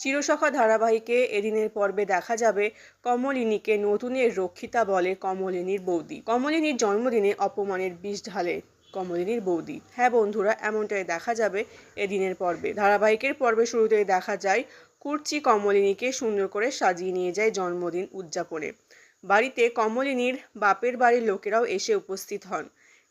চিরসখা ধারাবাহিকে এদিনের পর্বে দেখা যাবে কমলিনীকে নতুনের রক্ষিতা বলে কমলিনীর বৌদি। কমলিনীর জন্মদিনে অপমানের বিষ ঢালে কমলিনীর বৌদি। হ্যাঁ বন্ধুরা, এমনটাই দেখা যাবে এদিনের পর্বে। ধারাবাহিকের পর্বে শুরুতেই দেখা যায়, কুর্চি কমলিনীকে সুন্দর করে সাজিয়ে নিয়ে যায় জন্মদিন উদযাপনে। বাড়িতে কমলিনীর বাপের বাড়ির লোকেরাও এসে উপস্থিত হন।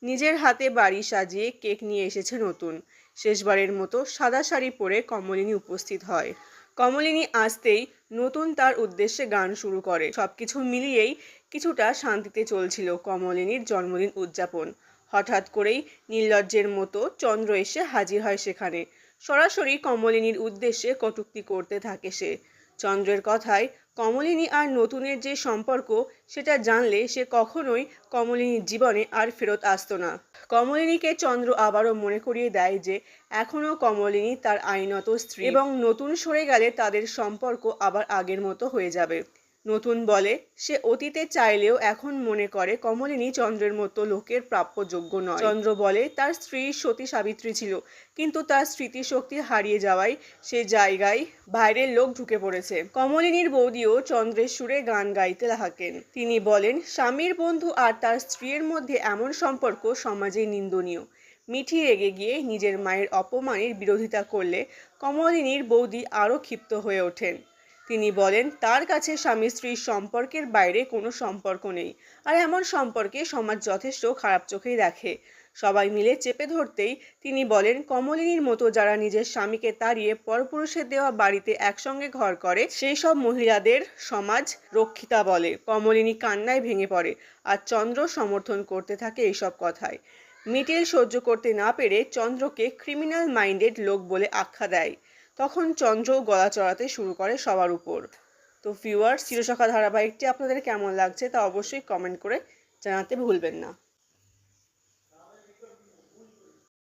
নিজের হাতে বাড়ি সাজিয়ে কেক নিয়ে এসেছে নতুন। শেষবারের মতো সাদা শাড়ি পরে কমলিনী উপস্থিত হয়। কমলিনী আসতেই নতুন তার উদ্দেশ্যে গান শুরু করে। সবকিছু মিলিয়েই কিছুটা শান্তিতে চলছিল কমলিনীর জন্মদিন উদযাপন। হঠাৎ করেই নির্লজ্জের মতো চন্দ্র এসে হাজির হয় সেখানে। সরাসরি কমলিনীর উদ্দেশ্যে কটুক্তি করতে থাকে সে। চন্দ্রের কথায় কমলিনী আর নতুনের যে সম্পর্ক সেটা জানলে সে কখনোই কমলিনীর জীবনে আর ফেরত আসতো না। কমলিনীকে চন্দ্র আবারও মনে করিয়ে দেয় যে এখনও কমলিনী তার আইনত স্ত্রী এবং নতুন সরে গেলে তাদের সম্পর্ক আবার আগের মতো হয়ে যাবে। নতুন বলে, সে অতীতে চাইলেও এখন মনে করে কমলিনী চন্দ্রের মতো লোকের প্রাপ্য যোগ্য নয়। চন্দ্র বলে, তার স্ত্রী সতী সাবিত্রী ছিল, কিন্তু তার স্মৃতিশক্তি হারিয়ে যাওয়ায় সে জায়গায় বাইরের লোক ঢুকে পড়েছে। কমলিনীর বৌদিও চন্দ্রের সুরে গান গাইতে থাকেন তিনি বলেন, স্বামীর বন্ধু আর তার স্ত্রীর মধ্যে এমন সম্পর্ক সমাজে নিন্দনীয়। মিঠি রেগে গিয়ে নিজের মায়ের অপমানের বিরোধিতা করলে কমলিনীর বৌদি আরও ক্ষিপ্ত হয়ে ওঠেন। তিনি বলেন, তার কাছে স্বামী স্ত্রীর সম্পর্কের বাইরে কোনো সম্পর্ক নেই, আর এমন সম্পর্কে সমাজ যথেষ্ট খারাপ চোখেই দেখে। সবাই মিলে চেপে ধরতেই তিনি বলেন, কমলিনীর মতো যারা নিজের স্বামীকে তাড়িয়ে পরপুরুষের দেওয়া বাড়িতে একসঙ্গে ঘর করে সেই সব মহিলাদের সমাজ রক্ষিতা বলে। কমলিনী কান্নায় ভেঙে পড়ে আর চন্দ্র সমর্থন করতে থাকে এইসব কথায়। মিটিল সহ্য করতে না পেরে চন্দ্রকে ক্রিমিনাল মাইন্ডেড লোক বলে আখ্যা দেয়। তখন চন্দ্র গলা চড়াতে শুরু করে সবার উপর। তো ভিউয়ার্স চিরসখা ধারাবাহিকটি আপনাদের কেমন লাগছে তা অবশ্যই কমেন্ট করে জানাতে ভুলবেন না।